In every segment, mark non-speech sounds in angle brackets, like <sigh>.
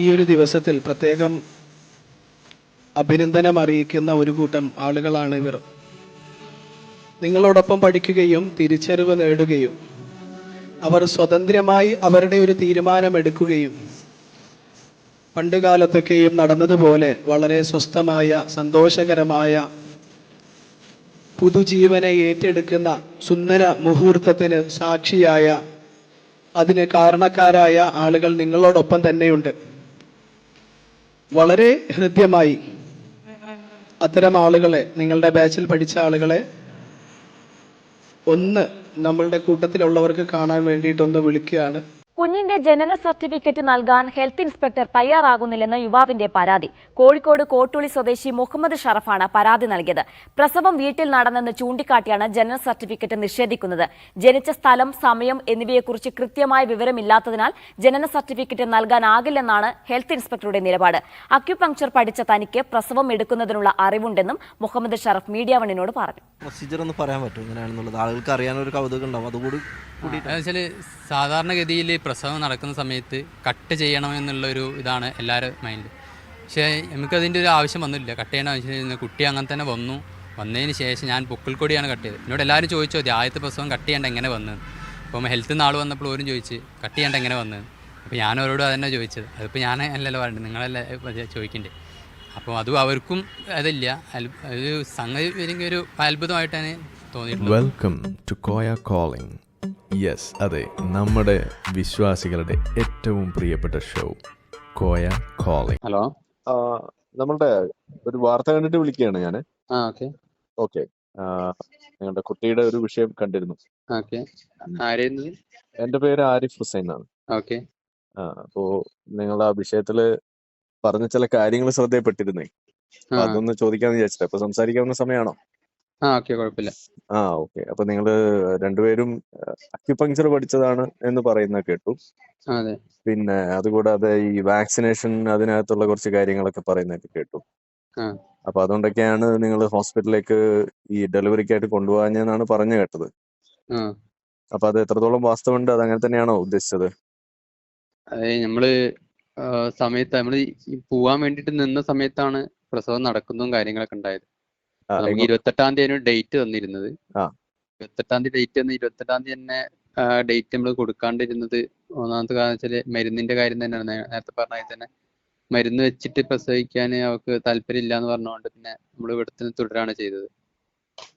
ഈ ഒരു ദിവസത്തിൽ പ്രത്യേകം അഭിനന്ദനം അറിയിക്കുന്ന ഒരു കൂട്ടം ആളുകളാണ് ഇവർ. നിങ്ങളോടൊപ്പം പഠിക്കുകയും തിരിച്ചറിവ് നേടുകയും അവർ സ്വതന്ത്രമായി അവരുടെ ഒരു തീരുമാനമെടുക്കുകയും പണ്ട് കാലത്തൊക്കെയും നടന്നതുപോലെ വളരെ സ്വസ്ഥമായ സന്തോഷകരമായ പുതുജീവനെ ഏറ്റെടുക്കുന്ന സുന്ദര മുഹൂർത്തത്തിന് സാക്ഷിയായ അതിന് കാരണക്കാരായ ആളുകൾ നിങ്ങളോടൊപ്പം തന്നെയുണ്ട്. വളരെ ഹൃദ്യമായി അത്തരം ആളുകളെ നിങ്ങളുടെ ബാച്ചിൽ പഠിച്ച ആളുകളെ ഒന്ന് നമ്മളുടെ കൂട്ടത്തിലുള്ളവർക്ക് കാണാൻ വേണ്ടിയിട്ടൊന്ന് വിളിക്കുകയാണ്. കുഞ്ഞിന്റെ ജനന സർട്ടിഫിക്കറ്റ് നൽകാൻ ഹെൽത്ത് ഇൻസ്പെക്ടർ തയ്യാറാകുന്നില്ലെന്ന് യുവാവിന്റെ പരാതി. കോഴിക്കോട് കോട്ടുളി സ്വദേശി മുഹമ്മദ് ഷറഫാണ് പരാതി നൽകിയത്. പ്രസവം വീട്ടിൽ നടന്നെന്ന് ചൂണ്ടിക്കാട്ടിയാണ് ജനന സർട്ടിഫിക്കറ്റ് നിഷേധിക്കുന്നത്. ജനിച്ച സ്ഥലം സമയം എന്നിവയെക്കുറിച്ച് കൃത്യമായ വിവരമില്ലാത്തതിനാൽ ജനന സർട്ടിഫിക്കറ്റ് നൽകാനാകില്ലെന്നാണ് ഹെൽത്ത് ഇൻസ്പെക്ടറുടെ നിലപാട്. അക്യുപങ്ക്ചർ പഠിച്ച തനിക്ക് പ്രസവം എടുക്കുന്നതിനുള്ള അറിവുണ്ടെന്നും മുഹമ്മദ് ഷറഫ് മീഡിയ വണ്ണിനോട് പറഞ്ഞു. പ്രൊസീജിയർ ഒന്ന് പറയാൻ പറ്റും? ഇങ്ങനെയാണെന്നുള്ളത്. ആളുകൾക്ക് അറിയാനൊരു കൗതുകം ഉണ്ടാവും. അതുകൂടി സാധാരണഗതിയിൽ പ്രസവം നടക്കുന്ന സമയത്ത് കട്ട് ചെയ്യണമെന്നുള്ള ഒരു ഇതാണ് എല്ലാവരും മൈൻഡ് പക്ഷേ നമുക്കതിന്റെ ഒരു ആവശ്യം വന്നില്ല. കട്ട് ചെയ്യണ ആവശ്യം കുട്ടി അങ്ങനെ തന്നെ വന്നു. വന്നതിന് ശേഷം ഞാൻ പൊക്കിൾക്കൊടിയാണ് കട്ട് ചെയ്തത്. എന്നോട് എല്ലാവരും ചോദിച്ചു അതെ ആദ്യത്തെ പ്രസവം കട്ട് ചെയ്യേണ്ട എങ്ങനെ വന്നത് അപ്പം ഹെൽത്ത് ആൾ വന്നപ്പോൾ ഓരും ചോദിച്ച് കട്ട് ചെയ്യേണ്ട എങ്ങനെ വന്നത് അപ്പോൾ ഞാൻ അവരോട് അതന്നെ ചോദിച്ചത്. അതിപ്പോൾ ഞാൻ അല്ലല്ലോ പറഞ്ഞത് നിങ്ങളല്ലേ ചോദിക്കണ്ടേ? അപ്പോൾ അതും അവർക്കും അതില്ല. അത് സംഗതി ഒരു അത്ഭുതമായിട്ടാണ് തോന്നിയിട്ടുള്ളത്. Welcome to Koya calling yes അതെ. നമ്മുടെ വിശ്വാസികളുടെ ഏറ്റവും പ്രിയപ്പെട്ട ഷോ കോയ കോളിംഗ് ഹലോ നമ്മളുടെ ഒരു വാർത്ത കണ്ടിട്ട് വിളിക്കുകയാണ് ഞാൻ ഓക്കെ നിങ്ങളുടെ കുട്ടിയുടെ ഒരു വിഷയം കണ്ടിരുന്നു. എന്റെ പേര് ആരിഫ് ഹുസൈൻ ആണ്. ഓക്കെ അപ്പോ നിങ്ങൾ ആ വിഷയത്തിൽ പറഞ്ഞ ചില കാര്യങ്ങൾ ശ്രദ്ധയപ്പെട്ടിരുന്നേ. അതൊന്ന് ചോദിക്കാന്ന് വിചാരിച്ചിട്ട്. അപ്പൊ സംസാരിക്കാവുന്ന സമയമാണോ? ആ ഓക്കെ അപ്പൊ നിങ്ങൾ രണ്ടുപേരും അക്യുപങ്ചർ പഠിച്ചതാണ് എന്ന് പറയുന്ന കേട്ടു. പിന്നെ അതുകൂടാതെ ഈ വാക്സിനേഷൻ അതിനകത്തുള്ള കുറച്ച് കാര്യങ്ങളൊക്കെ പറയുന്നൊക്കെ കേട്ടു. അപ്പൊ അതുകൊണ്ടൊക്കെയാണ് നിങ്ങൾ ഹോസ്പിറ്റലിലേക്ക് ഈ ഡെലിവറിക്കായിട്ട് കൊണ്ടുപോകാഞ്ഞെന്നാണ് പറഞ്ഞു കേട്ടത്. അപ്പൊ അത് എത്രത്തോളം വാസ്തവമുണ്ട് അത് അങ്ങനെ തന്നെയാണോ ഉദ്ദേശിച്ചത്? അതെ നമ്മൾ സമയത്ത് നമ്മൾ ഈ പോവാൻ വേണ്ടിട്ട് നിന്ന സമയത്താണ് പ്രസവം നടക്കുന്നതും കാര്യങ്ങളൊക്കെ ഉണ്ടായത്. നമുക്ക് ഇരുപത്തെട്ടാം തീയതി ഡേറ്റ് തന്നിരുന്നത്. ഇരുപത്തെട്ടാം തീയതി ഡേറ്റ് തന്നെ ഇരുപത്തെട്ടാം തീയതി തന്നെ ഡേറ്റ് നമ്മൾ കൊടുക്കാണ്ടിരുന്നത് ഒന്നാമത്തെ കാരണം വെച്ചാൽ മരുന്നിന്റെ കാര്യം തന്നെയാണ്. നേരത്തെ പറഞ്ഞ തന്നെ മരുന്ന് വെച്ചിട്ട് പ്രസവിക്കാൻ അവർക്ക് താല്പര്യം ഇല്ല എന്ന് പറഞ്ഞുകൊണ്ട് പിന്നെ നമ്മൾ ഇവിടെ തന്നെ തുടരാണ് ചെയ്തത്.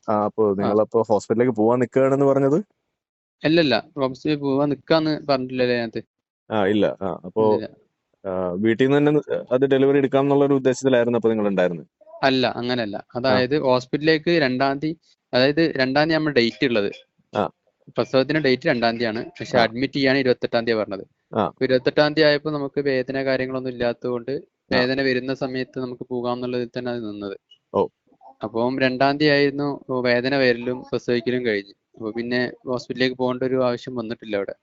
ആ അപ്പൊ നിങ്ങളപ്പോ ഹോസ്പിറ്റലിലേക്ക് പോവാൻ നിൽക്കുകയാണെന്ന് പറഞ്ഞത്? അല്ലല്ല ഹോസ്പിറ്റലിൽ പോവാൻ നിൽക്കാന്ന് പറഞ്ഞിട്ടില്ലല്ലേ അതിനകത്ത് ആ ഇല്ല. ആ അപ്പോ വീട്ടിൽ നിന്ന് തന്നെ അത് ഡെലിവറി എടുക്കാം എന്നുള്ള ഒരു ഉദ്ദേശത്തിലായിരുന്നു അപ്പൊ നിങ്ങൾ ഉണ്ടായിരുന്നത് അല്ല അങ്ങനല്ല. അതായത് ഹോസ്പിറ്റലിലേക്ക് രണ്ടാം തീയതി അതായത് രണ്ടാം തീയതി നമ്മൾ ഡേറ്റ് ഉള്ളത്. പ്രസവത്തിന് ഡേറ്റ് രണ്ടാം തീയതിയാണ്. പക്ഷെ ആ. അഡ്മിറ്റ് ചെയ്യാൻ ഇരുപത്തെട്ടാം തീയതി പറഞ്ഞത്. ഇരുപത്തെട്ടാം തീയതി ആയപ്പോൾ നമുക്ക് വേദന കാര്യങ്ങളൊന്നും ഇല്ലാത്തതുകൊണ്ട് വേദന വരുന്ന സമയത്ത് നമുക്ക് പോകാം എന്നുള്ളതിൽ തന്നെ അത് നിന്നത്. അപ്പം രണ്ടാം തീയതി ആയിരുന്നു വേദന വരലും പ്രസവിക്കലും കഴിഞ്ഞു. അപ്പൊ പിന്നെ ഹോസ്പിറ്റലിലേക്ക് പോകേണ്ട ഒരു ആവശ്യം വന്നിട്ടില്ല അവിടെ.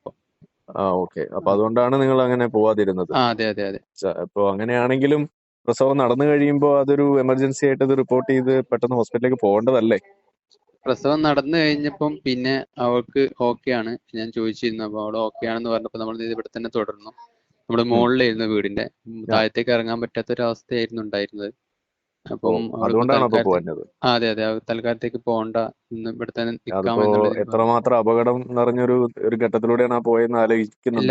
ആ ഓക്കെ. അപ്പൊ അതുകൊണ്ടാണ് നിങ്ങൾ അങ്ങനെ പോവാതിരുന്നത് അതെ അതെ അതെ. അപ്പൊ അങ്ങനെയാണെങ്കിലും പ്രസവം നടന്നു കഴിയുമ്പോൾ അതൊരു എമർജൻസി ആയിട്ട് ഇത് റിപ്പോർട്ട് ചെയ്ത് പെട്ടെന്ന് ഹോസ്പിറ്റലിലേക്ക് പോകേണ്ടതല്ലേ? പ്രസവം നടന്നു കഴിഞ്ഞപ്പം പിന്നെ അവൾക്ക് ഓക്കെ ആണ്. ഞാൻ ചോദിച്ചിരുന്നു അപ്പൊ അവൾ ഓക്കെ ആണെന്ന് പറഞ്ഞപ്പോ നമ്മൾ ഇവിടെ തന്നെ തുടർന്നു. നമ്മുടെ മുകളിലായിരുന്നു വീടിന്റെ. താഴത്തേക്ക് ഇറങ്ങാൻ പറ്റാത്ത ഒരു അവസ്ഥയായിരുന്നു ഉണ്ടായിരുന്നത് അപ്പം അതെ അതെ. തൽക്കാലത്തേക്ക് പോകണ്ട. ഇന്ന് ഇവിടെ തന്നെ എത്രമാത്രം അപകടം നിറഞ്ഞൊരു ഒരു ഘട്ടത്തിലൂടെയാണ് ആ പോയെന്ന്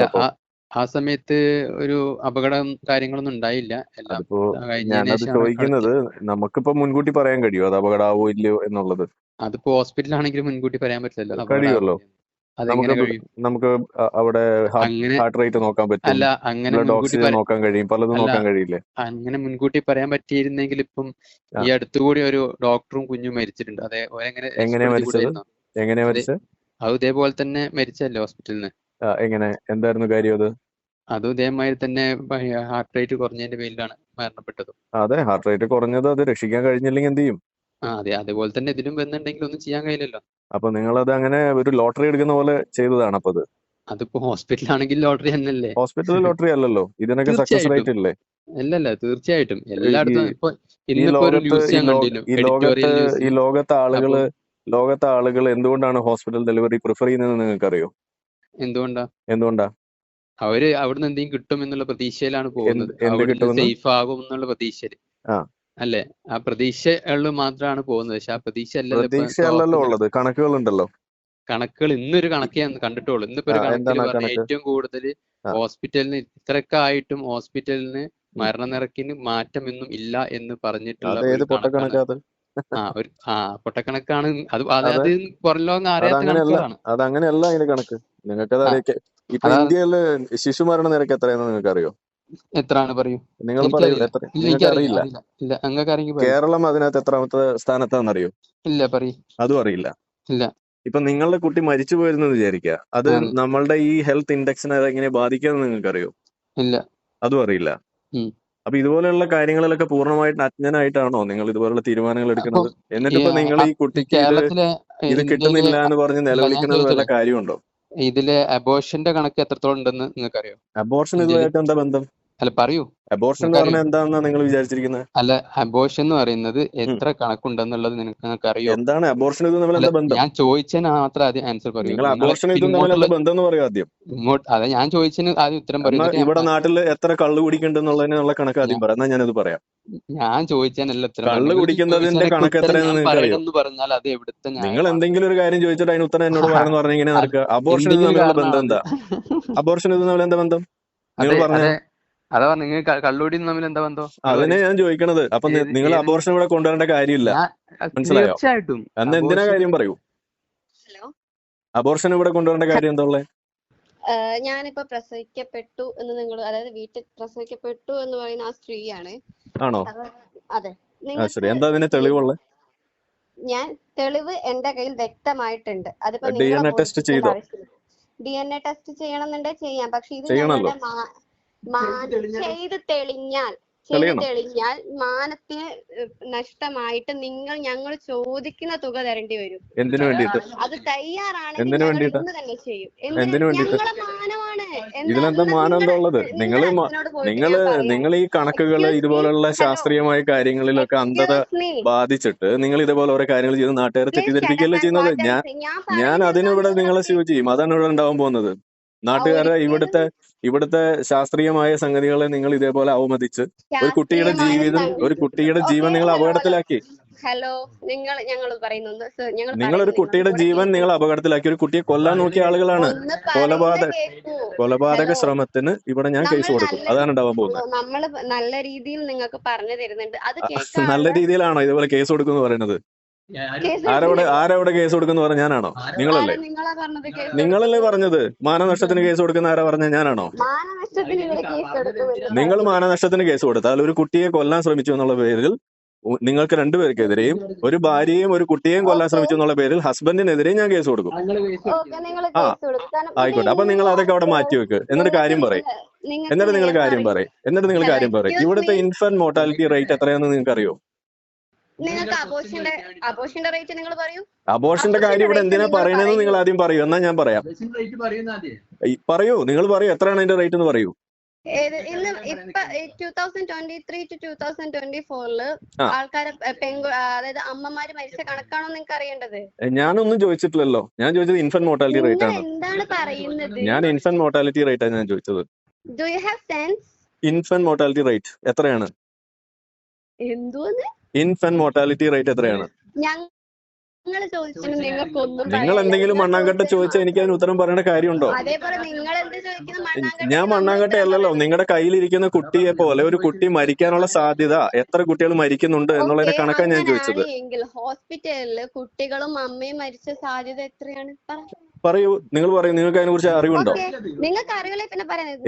അപ്പൊ ആ സമയത്ത് ഒരു അപകടം കാര്യങ്ങളൊന്നും ഉണ്ടായില്ല എല്ലാം അതിപ്പോ കഴിഞ്ഞതിന് ഞാനത് ശേഷമാണ് ചോദിക്കുന്നത് നമുക്കിപ്പോ മുൻകൂട്ടി പറയാൻ കഴിയുമോ അത് അപകടാവോ ഇല്ലയോ എന്നുള്ളത് അതിപ്പോ ഹോസ്പിറ്റലാണെങ്കിലും മുൻകൂട്ടി പറയാൻ പറ്റില്ലല്ലോ കഴിയുമല്ലോ. ആവുമെന്ന്. അതെങ്ങനെ നമുക്ക് കഴിയും നമുക്ക് അ- അവിടെ അങ്ങനെ ഹാർട്ട് റേറ്റ് നോക്കാൻ പറ്റും അല്ല അങ്ങനെ ബ്ലഡ് മുൻകൂട്ടി ഓക്സിജൻ പറയാൻ നോക്കാൻ കഴിയും പലതും അല്ല. നോക്കാൻ കഴിയില്ലേ അങ്ങനെ മുൻകൂട്ടി പറയാൻ പറ്റിയിരുന്നെങ്കിൽ ഇപ്പം ആ. ഈ അടുത്തുകൂടി ഒരു ഡോക്ടറും കുഞ്ഞും മരിച്ചിട്ടുണ്ട് അതെ ഓരെങ്ങനെ എങ്ങനെയാ രക്ഷപ്പെടുത്തി മരിച്ചത്? കൂടിയായിരുന്നോ? എങ്ങനെയാ അതെ. മരിച്ചത് അത് ഇതേപോലെ തന്നെ മരിച്ചല്ലേ ഹോസ്പിറ്റലിൽ നിന്ന് എങ്ങനെ? എന്തായിരുന്നു കാര്യം അത്? അതും ഇതേമാതിരി തന്നെ ഹാർട്ട് റേറ്റ് കുറഞ്ഞതിന്റെ പേരിലാണ് മരണപ്പെട്ടത്. അതെ. ഹാർട്ട് റേറ്റ് കുറഞ്ഞത് അത് രക്ഷിക്കാൻ കഴിഞ്ഞില്ലെങ്കിൽ എന്ത് ചെയ്യും? അതെ. അതേപോലെ തന്നെ ഇതിലും വന്നിട്ടുണ്ടെങ്കിൽ ഒന്നും ചെയ്യാൻ കഴിയില്ലല്ലോ. അപ്പൊ നിങ്ങളത് അങ്ങനെ ഒരു ലോട്ടറി എടുക്കുന്ന പോലെ ചെയ്തതാണ് അപ്പൊ അത്? അതിപ്പോ ഹോസ്പിറ്റലാണെങ്കിൽ ലോട്ടറി തന്നെയല്ലേ? ഹോസ്പിറ്റൽ ലോട്ടറി അല്ലല്ലോ. ഇതിനൊക്കെ സക്സസ് റേറ്റ് ഇല്ലേ അല്ലല്ല തീർച്ചയായിട്ടും. എല്ലായിടത്തും ഇപ്പൊ ഈ ലോകത്ത് ഈ ലോകത്തെ ആളുകൾ ലോകത്തെ ആളുകൾ എന്തുകൊണ്ടാണ് ഹോസ്പിറ്റൽ ഡെലിവറി പ്രിഫർ ചെയ്യുന്നത് നിങ്ങൾക്ക് അറിയോ എന്തുകൊണ്ടാ? എന്തുകൊണ്ടാ? അവർ അവിടുന്ന് എന്തെങ്കിലും കിട്ടും എന്നുള്ള പ്രതീക്ഷയിലാണ് പോകുന്നത്. സേഫ് ആകും എന്നുള്ള പ്രതീക്ഷയിൽ. അല്ലെ? ആ പ്രതീക്ഷകളിൽ മാത്രമാണ് പോകുന്നത്. പക്ഷെ ആ പ്രതീക്ഷ പ്രതീക്ഷയല്ലല്ലോ ഉള്ളത്. കണക്കുകളുണ്ടല്ലോ. കണക്കുകൾ ഇന്നൊരു കണക്ക് ഞാൻ കണ്ടിട്ടുള്ളൂ. ഇന്നിപ്പോ ഒരു കണക്കിൽ പറഞ്ഞ കണക്ക്? ഏറ്റവും കൂടുതൽ. ഹോസ്പിറ്റലിന് ഇത്രയൊക്കെ ആയിട്ടും ഹോസ്പിറ്റലിന് മരണനിരക്കിന് മാറ്റമൊന്നും ഇല്ല എന്ന് പറഞ്ഞിട്ടുള്ള ആ <laughs> ഒരു ആ പൊട്ടക്കണക്കാണ്. അത് അത് പുറം ലോകം അറിയാത്ത അതങ്ങനെയല്ല കണക്കുകളാണ്. അത് അങ്ങനെയല്ല അതിന്റെ കണക്ക്. നിങ്ങൾക്കത് അറിയിക്കാം ഇപ്പൊ ഇന്ത്യയിൽ ശിശുമരണ നിരക്ക് എത്രയാണെന്ന് നിങ്ങൾക്ക് അറിയോ എത്രയാണ് പറയൂ? നിങ്ങൾ അറിയില്ല. കേരളം അതിനകത്ത് എത്രാമത്തെ സ്ഥാനത്താണെന്നറിയോ? ഇല്ല പറയൂ. അതും അറിയില്ല. ഇല്ല. ഇപ്പൊ നിങ്ങളുടെ കുട്ടി മരിച്ചു പോയിരുന്നു വിചാരിക്കുക അത്. നമ്മളുടെ ഈ ഹെൽത്ത് ഇൻഡെക്സിനെ എങ്ങനെ ബാധിക്കാന്ന് നിങ്ങൾക്ക് അറിയോ ഇല്ല. അതും അറിയില്ല. അപ്പൊ ഇതുപോലെയുള്ള കാര്യങ്ങളിലൊക്കെ പൂർണമായിട്ട് അജ്ഞനായിട്ടാണോ നിങ്ങൾ ഇതുപോലുള്ള തീരുമാനങ്ങൾ എടുക്കുന്നത്? എന്നിട്ട് ഇപ്പൊ നിങ്ങൾ ഈ കുട്ടിക്ക് ഇത് കിട്ടുന്നില്ല എന്ന് പറഞ്ഞ് നിലവിളിക്കുന്നത് വല്ല കാര്യമുണ്ടോ? ഇതിലെ അബോർഷന്റെ കണക്ക് എത്രത്തോളം ഉണ്ടെന്ന് നിങ്ങൾക്ക് അറിയോ അബോർഷൻ ഇതുമായിട്ട് എന്താ ബന്ധം? അല്ല പറയൂ. അബോർഷൻ എന്ന് പറഞ്ഞാൽ എന്താണെന്നാ നിങ്ങൾ വിചാരിച്ചിരിക്കുന്നത് അല്ല അബോർഷൻ എന്ന് പറയുന്നത് എത്ര കണക്കുണ്ടെന്നുള്ളത് നിനക്ക് നിങ്ങൾക്ക് അറിയോ എന്താണ് അബോർഷൻ ഇതും തമ്മിൽ എന്താ ബന്ധം? ഞാൻ ചോദിച്ചതിന് മാത്രം ആദ്യം ആൻസർ പറയൂ. നിങ്ങൾ അബോർഷൻ ഇതും തമ്മിൽ എന്താ ബന്ധം എന്ന് പറയും ആദ്യം. ഇങ്ങോട്ട് അതെ ഞാൻ ചോദിച്ചതിന് ആദ്യം ഉത്തരം പറയൂ. ഇവിടെ നാട്ടിൽ എത്ര കള്ളു കുടിക്കുന്നുണ്ടെന്നുള്ളതിനുള്ള കണക്ക് ആദ്യം പറയാം ഞാനത് പറയാം. ഞാൻ ചോദിച്ചതിനല്ല ഉത്തരം കള്ള്. കുടിക്കുന്നതിന്റെ കണക്ക് എത്രയാണെന്ന് പറഞ്ഞാൽ അത് എവിടുത്തെ നിങ്ങൾ എന്തെങ്കിലും ഒരു കാര്യം ചോദിച്ചിട്ട് അതിന് ഉത്തരം എന്നോട് പറയാന്ന് പറഞ്ഞാൽ ഇങ്ങനെ നടക്കുക? അബോർഷൻ ഇത് തമ്മിലുള്ള ബന്ധം എന്താ? അബോർഷൻ ഇത് തമ്മിൽ എന്താ ബന്ധം? നിങ്ങൾ അതെ പറഞ്ഞ. അതെ നിങ്ങൾ കള്ളുകൂടി തമ്മിൽ എന്താ ബന്ധം? അതിനെ ഞാൻ ചോദിക്കണത് അപ്പൊ നിങ്ങൾ അബോർഷൻ ഇവിടെ കൊണ്ടുവരേണ്ട കാര്യമില്ല. മനസ്സിലായോ? തീർച്ചയായിട്ടും അന്ന് എന്തിനാ കാര്യം പറയൂ? ഹലോ? അബോർഷൻ ഇവിടെ കൊണ്ടുവരേണ്ട കാര്യം എന്താ ഉള്ളത് ഞാനിപ്പോ പ്രസവിക്കപ്പെട്ടു എന്ന് നിങ്ങൾ അതായത് വീട്ടിൽ പ്രസവിക്കപ്പെട്ടു എന്ന് പറയുന്ന ആ സ്ത്രീയാണ്. ആണോ? അതെ. ശരി. എന്താ അതിന് തെളിവുള്ളത് ഞാൻ തെളിവ് എന്റെ കയ്യിൽ വ്യക്തമായിട്ടുണ്ട്. അതിപ്പോ DNA test ചെയ്തോ? ഡി എൻ എ ടെസ്റ്റ് ചെയ്യണമെന്നുണ്ടെങ്കിൽ ചെയ്യാം. പക്ഷെ ഇത് ചെയ്ത് തെളിഞ്ഞാൽ ചെയ്ത് തെളിഞ്ഞാൽ മാനത്തിന് നഷ്ടമായിട്ട് നിങ്ങൾ ഞങ്ങൾ ചോദിക്കുന്ന തുക തരേണ്ടി വരും. എന്തിനു വേണ്ടിയിട്ട്? അത് തയ്യാറാണെങ്കിൽ തന്നെ ചെയ്യും. ഞങ്ങളെ മാനമാണ്. എന്നാ മാനം എന്താ നിങ്ങൾ നിങ്ങൾ. നിങ്ങൾ ഈ കണക്കുകൾ. ഇതുപോലുള്ള. ശാസ്ത്രീയമായ കാര്യങ്ങളിലൊക്കെ അന്ധത ബാധിച്ചിട്ട് നിങ്ങൾ ഇതുപോലെ ഓരോ കാര്യങ്ങൾ ചെയ്ത് നാട്ടുകാരെ തെറ്റിദ്ധരിപ്പിക്കുകയല്ലേ ചെയ്യുന്നത്? ഞാൻ ഞാൻ അതിനിവിടെ നിങ്ങളെ. ചെയ്യും. അതാണ് ഇവിടെ ഉണ്ടാവാൻ പോകുന്നത്. നാട്ടുകാരെ ഇവിടുത്തെ ഇവിടുത്തെ ശാസ്ത്രീയമായ സംഗതികളെ നിങ്ങൾ ഇതേപോലെ അവമതിച്ച് ഒരു കുട്ടിയുടെ ജീവിതം ഒരു കുട്ടിയുടെ ജീവൻ നിങ്ങൾ അപകടത്തിലാക്കി. ഹലോ നിങ്ങൾ ഞങ്ങൾ പറയുന്നത് നിങ്ങളൊരു നിങ്ങൾ ഒരു കുട്ടിയുടെ ജീവൻ നിങ്ങൾ അപകടത്തിലാക്കി. ഒരു കുട്ടിയെ കൊല്ലാൻ നോക്കിയ ആളുകളാണ്. കൊലപാതക കൊലപാതക. ശ്രമത്തിന് ഇവിടെ ഞാൻ കേസ് കൊടുക്കും. അതാണ് ഉണ്ടാവാൻ പോകുന്നത്. നമ്മൾ നല്ല രീതിയിൽ നിങ്ങൾക്ക് പറഞ്ഞു തരുന്നുണ്ട്. അത് നല്ല രീതിയിലാണോ ഇതുപോലെ കേസ് കൊടുക്കുന്നു പറയുന്നത്? ആരോടെ കേസ് കൊടുക്കുന്നു പറഞ്ഞ ഞാനാണോ? നിങ്ങളല്ലേ? നിങ്ങളല്ലേ പറഞ്ഞത്? മാനനഷ്ടത്തിന് കേസ് കൊടുക്കുന്ന ആരാ പറഞ്ഞ ഞാനാണോ? നിങ്ങൾ മാനനഷ്ടത്തിന് കേസ് കൊടുത്താൽ ഒരു കുട്ടിയെ കൊല്ലാൻ ശ്രമിച്ചു എന്നുള്ള പേരിൽ നിങ്ങൾക്ക് രണ്ടുപേർക്കെതിരെയും ഒരു ഭാര്യയും ഒരു കുട്ടിയെയും കൊല്ലാൻ ശ്രമിച്ചു എന്നുള്ള പേരിൽ ഹസ്ബൻഡിനെതിരെയും ഞാൻ കേസ് കൊടുക്കും. ഓക്കെ നിങ്ങൾ ആ, കേസ് കൊടുക്കും. ആയിക്കോട്ടെ. അപ്പൊ നിങ്ങൾ അതൊക്കെ അവിടെ മാറ്റി വെക്ക്. എന്നിട്ട് കാര്യം പറയും. എന്നിട്ട് നിങ്ങൾ കാര്യം. പറയും. എന്നിട്ട് നിങ്ങൾ കാര്യം പറയും. ഇവിടുത്തെ. ഇൻഫന്റ് മോർട്ടാലിറ്റി റേറ്റ് എത്രയാണെന്ന് നിങ്ങൾക്ക് അറിയോ നിങ്ങൾക്ക് അബോഷന്റെ അബോഷന്റെ റേറ്റ് നിങ്ങൾ പറയൂ? അബോർഷന്റെ കാര്യം ഇവിടെ എന്തിനാ പറയണെന്ന് നിങ്ങൾ ആദ്യം പറയൂ. എന്നാ ഞാൻ പറയാം. പറയൂ. നിങ്ങൾ പറയൂ. എത്രയാണ് അതിന്റെ റേറ്റ് എന്ന് പറയൂ. ഇന്ന് ഇപ്പൊ two thousand twenty three to two thousand twenty ഫോറിൽ ആൾക്കാരെ പെങ്കു അതായത് അമ്മമാര് മരിച്ച കണക്കാണോ നിങ്ങൾക്ക് അറിയേണ്ടത്? ഞാനൊന്നും ചോദിച്ചിട്ടില്ലല്ലോ. ഞാൻ ചോദിച്ചത് ഇൻഫന്റ് മോർട്ടാലിറ്റി റേറ്റ് ആണ്? എന്താണ് പറയുന്നത്? ഞാൻ ഇൻഫന്റ് മോർട്ടാലിറ്റി റേറ്റ് ആണ് ഞാൻ ചോദിച്ചത്. Do you have sense infant mortality rate എത്രയാണ്? എന്തോന്ന്? ഇൻഫന്റ് മോർട്ടാലിറ്റി റേറ്റ് എത്രയാണ്? നിങ്ങൾ. എന്തെങ്കിലും നിങ്ങൾ മണ്ണാങ്കട്ട ചോദിച്ചാൽ എനിക്ക് അതിന് ഉത്തരം പറയേണ്ട കാര്യമുണ്ടോ? അതേപോലെ നിങ്ങൾ എന്ത് ചോദിക്കുന്നത് മണ്ണാങ്കട്ട ഞാൻ മണ്ണാങ്കട്ട അല്ലല്ലോ. നിങ്ങളുടെ കയ്യിലിരിക്കുന്ന കുട്ടിയെ പോലെ ഒരു കുട്ടി മരിക്കാനുള്ള സാധ്യത എത്ര കുട്ടികൾ മരിക്കുന്നുണ്ട് എന്നുള്ളതിന്റെ കണക്കാണ് ഞാൻ ചോദിച്ചത്. എങ്കിൽ ഹോസ്പിറ്റലിൽ കുട്ടികളും അമ്മയും മരിച്ച സാധ്യത എത്രയാണ്. പറയൂ. നിങ്ങൾ പറയൂ. നിങ്ങൾക്ക് അതിനെ കുറിച്ച് അറിവുണ്ടോ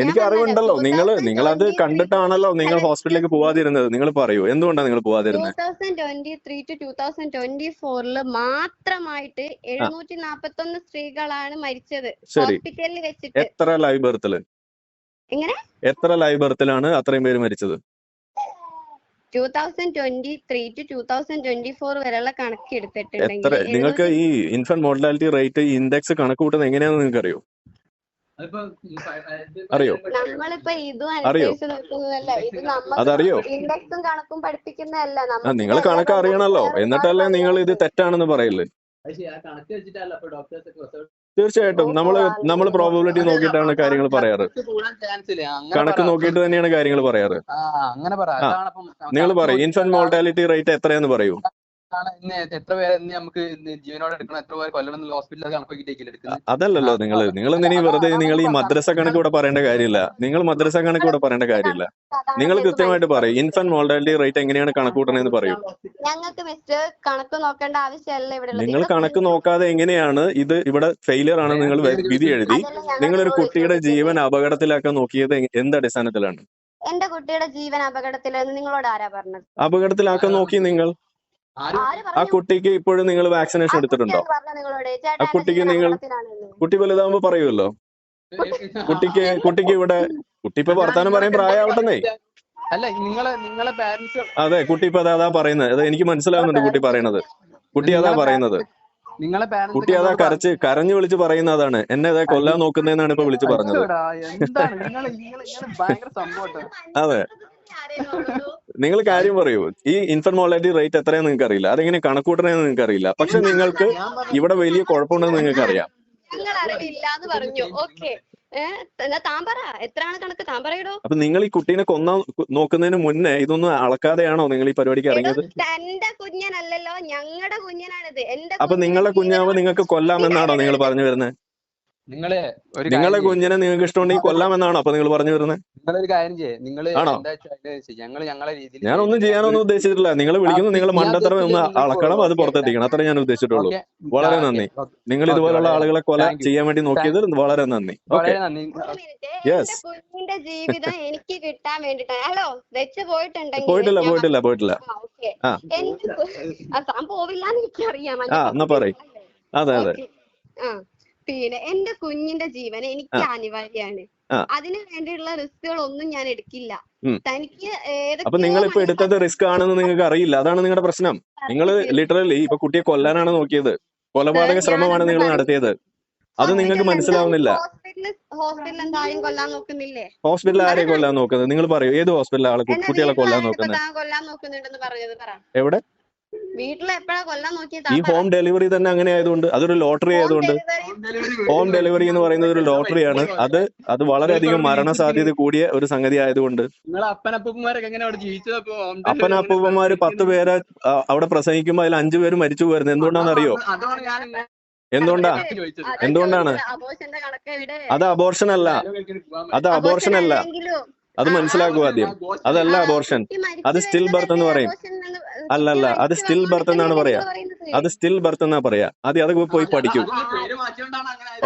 എനിക്ക് അറിവുണ്ടല്ലോ. നിങ്ങൾ നിങ്ങൾ അത് കണ്ടിട്ടാണല്ലോ നിങ്ങൾ ഹോസ്പിറ്റലിലേക്ക് പോവാതിരുന്നത്. നിങ്ങൾ പറയൂ. എന്തുകൊണ്ടാണ് നിങ്ങൾ two പോവാതിരുന്നത് thousand twenty three to two thousand twenty ഫോറിൽ മാത്രമായിട്ട് എഴുന്നൂറ്റി നാപ്പത്തി ഒന്ന് സ്ത്രീകളാണ് മരിച്ചത്. ഹോസ്പിറ്റലിൽ വെച്ചിട്ട്. എത്ര ലൈവ് ബർത്തിൽ? എങ്ങനെ? എത്ര ലൈവ് ബർത്തിലാണ് അത്രയും പേര് മരിച്ചത്? Two thousand twenty three to two thousand twenty four വരെയുള്ള കണക്ക് എത്ര? എടുത്തിട്ടുണ്ടെങ്കിൽ നിങ്ങൾക്ക് ഈ ഇൻഫന്റ് മോർട്ടാലിറ്റി റേറ്റ് ഇൻഡെക്സ് കണക്ക് കൂട്ടുന്നത് എങ്ങനെയാണെന്ന് നിങ്ങൾക്ക് അറിയോ? അറിയോ? അറിയോ? അതറിയോ? നമ്മൾ ഇൻഡെക്സും കണക്കും പഠിപ്പിക്കുന്നതല്ല. ആ നമുക്ക് നിങ്ങൾ കണക്ക് അറിയണല്ലോ. എന്നിട്ടല്ലേ നിങ്ങൾ ഇത്. തെറ്റാണെന്ന് പറയില്ലേ തീർച്ചയായിട്ടും. നമ്മൾ നമ്മൾ പ്രോബബിലിറ്റി നോക്കിയിട്ടാണ് കാര്യങ്ങൾ പറയാറ്. കണക്ക് നോക്കിയിട്ട് തന്നെയാണ് കാര്യങ്ങൾ പറയാറ്. ആ അങ്ങനെ പറ. അതാണ് അപ്പം നിങ്ങൾ പറയൂ. പറയും ഇൻഫന്റ് മോർട്ടാലിറ്റി റേറ്റ് എത്രയെന്ന് പറയൂ. അതല്ലല്ലോ നിങ്ങൾ നിങ്ങൾ ഇനി വെറുതെ നിങ്ങൾ ഈ മദ്രസ കണക്ക് ഇവിടെ പറയേണ്ട കാര്യമില്ല. നിങ്ങൾ മദ്രസ കണക്ക് ഇവിടെ പറയേണ്ട കാര്യമില്ല. നിങ്ങൾ കൃത്യമായിട്ട് പറയും. ഇൻഫന്റ് മോർട്ടാലിറ്റി റേറ്റ് എങ്ങനെയാണ് കണക്കൂട്ടണമെന്ന് പറയൂ. ഞങ്ങൾക്ക് മിസ്റ്റർ കണക്ക് നോക്കേണ്ട ആവശ്യമല്ല ഇവിടെ നിങ്ങൾ കണക്ക് നോക്കാതെ എങ്ങനെയാണ് ഇത് ഇവിടെ ഫെയിലിയർ ആണ് നിങ്ങൾ വിധി എഴുതി. നിങ്ങൾ ഒരു നിങ്ങളൊരു കുട്ടിയുടെ ജീവൻ അപകടത്തിലാക്കാൻ നോക്കിയത് എന്ത് അടിസ്ഥാനത്തിലാണ്? എന്റെ കുട്ടിയുടെ ജീവൻ അപകടത്തിലെന്ന് നിങ്ങളോട് ആരാ പറഞ്ഞത്? അപകടത്തിലാക്കാൻ നോക്കി നിങ്ങൾ. ആ കുട്ടിക്ക് ഇപ്പോഴും നിങ്ങൾ വാക്സിനേഷൻ എടുത്തിട്ടുണ്ടോ? ആ കുട്ടിക്ക് നിങ്ങൾ- കുട്ടി വലുതാകുമ്പോ പറയുമല്ലോ കുട്ടിക്ക് കുട്ടിക്ക് ഇവിടെ കുട്ടി ഇപ്പൊ വർത്താനം പറയും പ്രായമാവട്ടെന്നേ അല്ല നിങ്ങളെ നിങ്ങളെ പാരന്റ്സ് അതെ കുട്ടി ഇപ്പൊ അതാ അതാ പറയുന്നത്. അത് എനിക്ക് മനസ്സിലാവുന്നുണ്ട് കുട്ടി പറയണത് കുട്ടി അതാ പറയുന്നത്. നിങ്ങളെ കുട്ടി അതാ കരച്ച് കരഞ്ഞു വിളിച്ച് പറയുന്ന അതാണ്. എന്നെ അതാ കൊല്ലാൻ നോക്കുന്നതെന്നാണ് ഇപ്പൊ വിളിച്ച് പറഞ്ഞത്. അതെ. നിങ്ങൾ കാര്യം പറയൂ. ഈ ഇൻഫന്റ് റേറ്റ് എത്രയാണെന്ന് നിങ്ങൾക്ക് അറിയില്ല അതെങ്ങനെ കണക്കൂട്ടണമെന്ന് നിങ്ങൾക്ക് അറിയില്ല പക്ഷെ നിങ്ങൾക്ക് ഇവിടെ വലിയ കുഴപ്പമുണ്ടെന്ന് നിങ്ങൾക്ക് അറിയാം പറഞ്ഞു. ഓക്കെ. എത്രയാണ് കണക്ക്? അപ്പൊ നിങ്ങൾ ഈ കുട്ടീനെ കൊന്നാ നോക്കുന്നതിന് മുന്നേ ഇതൊന്നും അളക്കാതെയാണോ നിങ്ങൾ ഈ പരിപാടിക്ക് ഇറങ്ങിയത്? എന്റെ കുഞ്ഞനല്ലല്ലോ ഞങ്ങളുടെ കുഞ്ഞനാണിത്. എന്റെ അപ്പൊ നിങ്ങളുടെ നിങ്ങളെ കുഞ്ഞാവ് നിങ്ങൾക്ക് കൊല്ലാമെന്നാണോ നിങ്ങൾ പറഞ്ഞു വരുന്നത്? നിങ്ങളെ നിങ്ങളെ. കുഞ്ഞിനെ നിങ്ങൾക്ക് ഇഷ്ടമുണ്ടെങ്കിൽ കൊല്ലാമെന്നാണോ അപ്പൊ നിങ്ങൾ പറഞ്ഞു വരുന്നത്? നിങ്ങളൊരു കാര്യം ചെയ്യേ. ഞങ്ങൾ ഞങ്ങളെ രീതിയിൽ ഞാനൊന്നും ചെയ്യാനൊന്നും ഉദ്ദേശിച്ചിട്ടില്ല. നിങ്ങൾ വിളിക്കുന്നു നിങ്ങൾ മണ്ടത്തരം ഒന്ന് അളക്കണം അത് പുറത്തെത്തിക്കണം. അത്ര ഞാൻ ഉദ്ദേശിച്ചിട്ടുള്ളൂ. വളരെ നന്ദി. നിങ്ങൾ ഇതുപോലുള്ള ആളുകളെ കൊല ചെയ്യാൻ വേണ്ടി നോക്കിയത് വളരെ നന്ദി. ഓക്കെ. കുഞ്ഞിന്റെ ജീവിതം എനിക്ക് കിട്ടാൻ വേണ്ടിട്ടാണ് ഹലോ വെച്ച് പോയിട്ടുണ്ടെങ്കിൽ പോയിട്ടില്ല പോയിട്ടില്ല പോയിട്ടില്ല. ആ, താൻ എനിക്കറിയാം. ആ, എന്നാ പറയും. അതെ അതെ. ആ. പിന്നെ എന്റെ കുഞ്ഞിന്റെ ജീവൻ എനിക്ക്. അനിവാര്യമാണ്. അതിന് വേണ്ടിയുള്ള റിസ്കുകൾ ഒന്നും ഞാൻ എടുക്കില്ല. തനിക്ക് അപ്പൊ നിങ്ങൾ ഇപ്പൊ എടുത്തത് റിസ്ക് ആണെന്ന് നിങ്ങൾക്ക് അറിയില്ല. അതാണ് നിങ്ങളുടെ പ്രശ്നം. നിങ്ങൾ ലിറ്ററലി ഇപ്പൊ കുട്ടിയെ കൊല്ലാനാണ് നോക്കിയത്. കൊലപാതക ശ്രമമാണ് നിങ്ങൾ നടത്തിയത്. അത് നിങ്ങൾക്ക് മനസ്സിലാവുന്നില്ല. ഹോസ്പിറ്റലിൽ ആരെ കൊല്ലാൻ നോക്കുന്നത്? നിങ്ങൾ പറയൂ. ഏത് ഹോസ്പിറ്റലിൽ ആളെ കുട്ടികളെ കൊല്ലാൻ നോക്കുന്നത് എവിടെ വീട്ടിൽ എപ്പോഴാ കൊല്ലാൻ നോക്കിയത് ഈ ഹോം ഡെലിവറി തന്നെ അങ്ങനെ ആയതുകൊണ്ട് അതൊരു ലോട്ടറി ആയതുകൊണ്ട് ഹോം ഡെലിവറി എന്ന് പറയുന്നത് ഒരു ലോട്ടറിയാണ് അത് അത് വളരെയധികം മരണസാധ്യത കൂടിയ ഒരു സംഗതി ആയതുകൊണ്ട്. അപ്പനപ്പൂപ്പന്മാര് പത്ത് പേരെ അവിടെ പ്രസംഗിക്കുമ്പോൾ അതിൽ അഞ്ചു പേര് മരിച്ചു പോയിരുന്നു എന്തുകൊണ്ടാണെന്നറിയോ എന്തുകൊണ്ടാ? എന്തുകൊണ്ടാണ്? അത് അബോർഷൻ അല്ല. അത് അബോർഷൻ അല്ല. അത് മനസ്സിലാക്കുക ആദ്യം. അതല്ല അബോർഷൻ അത് സ്റ്റിൽ ബർത്ത് എന്ന് പറയും. അല്ലല്ല, അത് സ്റ്റിൽ ബർത്ത് എന്നാണ് പറയാ. അത് സ്റ്റിൽ ബർത്ത് എന്നാ പറയാ. ആദ്യം അതൊക്കെ പോയി പഠിക്കൂ.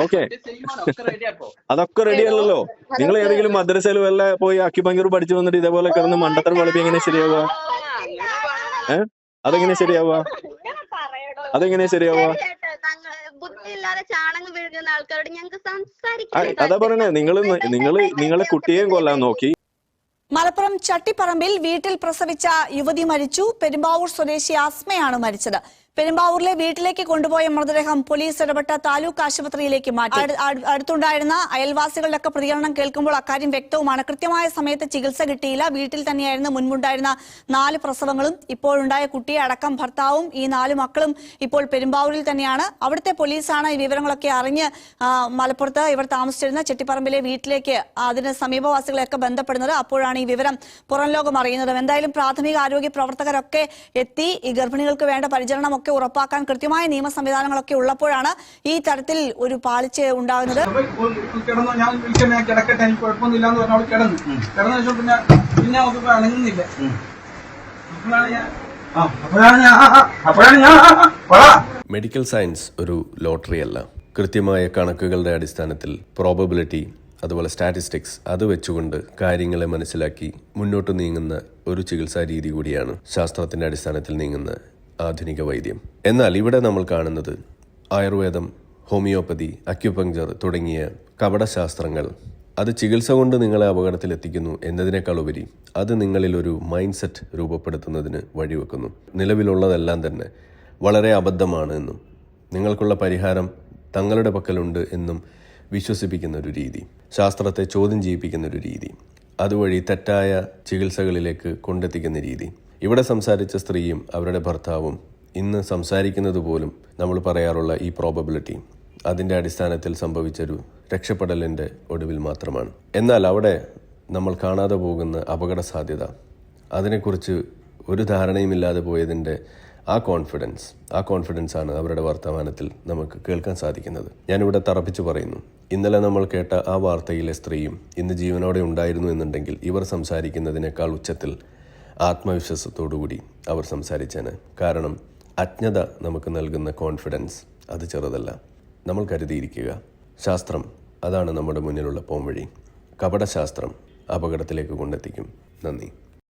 ഓക്കെ. അതൊക്കെ റെഡി അല്ലല്ലോ. നിങ്ങൾ ഏതെങ്കിലും മദ്രസയിൽ വല്ല പോയി അക്യുപഞ്ചർ പഠിച്ചു വന്നിട്ട് ഇതേപോലെ കിടന്ന് മണ്ടത്തരം വളപ്പി എങ്ങനെ ശരിയാവുക? അതെങ്ങനെ ശരിയാവുക? അതെങ്ങനെ ശരിയാവുക? അതാ പറഞ്ഞേ നിങ്ങൾ നിങ്ങൾ നിങ്ങളെ കുട്ടിയെയും കൊല്ലാൻ നോക്കി. ചട്ടിപ്പറമ്പിൽ വീട്ടിൽ പ്രസവിച്ച യുവതി മരിച്ചു. പെരുമ്പാവൂർ സ്വദേശി ആസ്മയാണ് മരിച്ചത്. പെരുമ്പാവൂരിലെ വീട്ടിലേക്ക് കൊണ്ടുപോയ മൃതദേഹം പോലീസ് ഇടപെട്ട താലൂക്ക് ആശുപത്രിയിലേക്ക് മാറ്റി. അടു- അടു- അടുത്തുണ്ടായിരുന്ന അയൽവാസികളുടെ ഒക്കെ പ്രതികരണം കേൾക്കുമ്പോൾ അക്കാര്യം വ്യക്തവുമാണ്. കൃത്യമായ സമയത്ത് ചികിത്സ കിട്ടിയില്ല. വീട്ടിൽ തന്നെയായിരുന്നു മുൻപുണ്ടായിരുന്ന നാല് പ്രസവങ്ങളും. ഇപ്പോഴുണ്ടായ കുട്ടിയെ അടക്കം ഭർത്താവും ഈ നാല് മക്കളും ഇപ്പോൾ പെരുമ്പാവൂരിൽ തന്നെയാണ്. അവിടുത്തെ പോലീസാണ് ഈ വിവരങ്ങളൊക്കെ അറിഞ്ഞ് മലപ്പുറത്ത് ഇവർ താമസിച്ചിരുന്ന ചെട്ടിപ്പറമ്പിലെ വീട്ടിലേക്ക് അതിന് സമീപവാസികളെയൊക്കെ ബന്ധപ്പെടുന്നത്. അപ്പോഴാണ് ഈ വിവരം പുറം ലോകം അറിയുന്നത്. എന്തായാലും പ്രാഥമിക ആരോഗ്യ പ്രവർത്തകരൊക്കെ എത്തി. ഈ ഗർഭിണികൾക്ക് വേണ്ട പരിചരണമൊക്കെ ഉറപ്പാക്കാൻ കൃത്യമായ നിയമ സംവിധാനങ്ങളൊക്കെ ഉള്ളപ്പോഴാണ് ഈ തരത്തിൽ ഒരു പാളിച്ച ഉണ്ടാകുന്നത്. കിടന്നു ഞാൻ വിളിക്കാൻ ഞാൻ കിടക്കട്ടെ എനിക്ക് കുഴപ്പമൊന്നുമില്ല എന്ന് പറഞ്ഞ കിടന്നു. കിടന്ന ശേഷം പിന്നെ പിന്നെ അവൾക്ക് അണങ്ങുന്നില്ല അപ്പോഴാണ് ഞാൻ അപ്പോഴാണ് ഞാൻ അപ്പോഴാണ് ഞാൻ മെഡിക്കൽ സയൻസ് ഒരു ലോട്ടറി അല്ല. കൃത്യമായ കണക്കുകളുടെ അടിസ്ഥാനത്തിൽ പ്രോബബിലിറ്റി അതുപോലെ സ്റ്റാറ്റിസ്റ്റിക്സ് അത് വെച്ചുകൊണ്ട് കാര്യങ്ങളെ മനസ്സിലാക്കി മുന്നോട്ട് നീങ്ങുന്ന ഒരു ചികിത്സാ രീതി കൂടിയാണ് ശാസ്ത്രത്തിന്റെ അടിസ്ഥാനത്തിൽ നീങ്ങുന്ന ആധുനിക വൈദ്യം. എന്നാൽ ഇവിടെ നമ്മൾ കാണുന്നത് ആയുർവേദം ഹോമിയോപ്പതി അക്യുപങ്ചർ തുടങ്ങിയ കപടശാസ്ത്രങ്ങൾ. അത് ചികിത്സ കൊണ്ട് നിങ്ങളെ അപകടത്തിലെത്തിക്കുന്നു എന്നതിനേക്കാൾ ഉപരി അത് നിങ്ങളിൽ ഒരു മൈൻഡ് സെറ്റ് രൂപപ്പെടുത്തുന്നതിന് വഴിവെക്കുന്നു. നിലവിലുള്ളതെല്ലാം തന്നെ വളരെ അബദ്ധമാണ് എന്നും നിങ്ങൾക്കുള്ള പരിഹാരം തങ്ങളുടെ പക്കലുണ്ട് എന്നും വിശ്വസിപ്പിക്കുന്ന ഒരു രീതി ശാസ്ത്രത്തെ ചോദ്യം ചെയ്യിപ്പിക്കുന്ന ഒരു രീതി അതുവഴി തെറ്റായ ചികിത്സകളിലേക്ക് കൊണ്ടെത്തിക്കുന്ന രീതി. ഇവിടെ സംസാരിച്ച സ്ത്രീയും അവരുടെ ഭർത്താവും ഇന്ന് സംസാരിക്കുന്നത് പോലും നമ്മൾ പറയാറുള്ള ഈ പ്രോബബിലിറ്റി അതിന്റെ അടിസ്ഥാനത്തിൽ സംഭവിച്ചൊരു രക്ഷപ്പെടലിന്റെ ഒടുവിൽ മാത്രമാണ്. എന്നാൽ അവിടെ നമ്മൾ കാണാതെ പോകുന്ന അപകട സാധ്യത അതിനെക്കുറിച്ച് ഒരു ധാരണയുമില്ലാതെ പോയതിന്റെ ആ കോൺഫിഡൻസ് ആ കോൺഫിഡൻസ് ആണ് അവരുടെ വർത്തമാനത്തിൽ നമുക്ക് കേൾക്കാൻ സാധിക്കുന്നത്. ഞാനിവിടെ തറപ്പിച്ചു പറയുന്നു. ഇന്നലെ നമ്മൾ കേട്ട ആ വാർത്തയിലെ സ്ത്രീയും ഇന്ന് ജീവനോടെ ഉണ്ടായിരുന്നു എന്നുണ്ടെങ്കിൽ ഇവർ സംസാരിക്കുന്നതിനേക്കാൾ ഉച്ചത്തിൽ ആത്മവിശ്വാസത്തോടുകൂടി അവർ സംസാരിച്ചേന്. കാരണം അജ്ഞത നമുക്ക് നൽകുന്ന കോൺഫിഡൻസ് അത് ചെറുതല്ല. നമ്മൾ കരുതിയിരിക്കുക ശാസ്ത്രം അതാണ് നമ്മുടെ മുന്നിലുള്ള പോംവഴി. കപടശാസ്ത്രം അപകടത്തിലേക്ക് കൊണ്ടെത്തിക്കും. നന്ദി.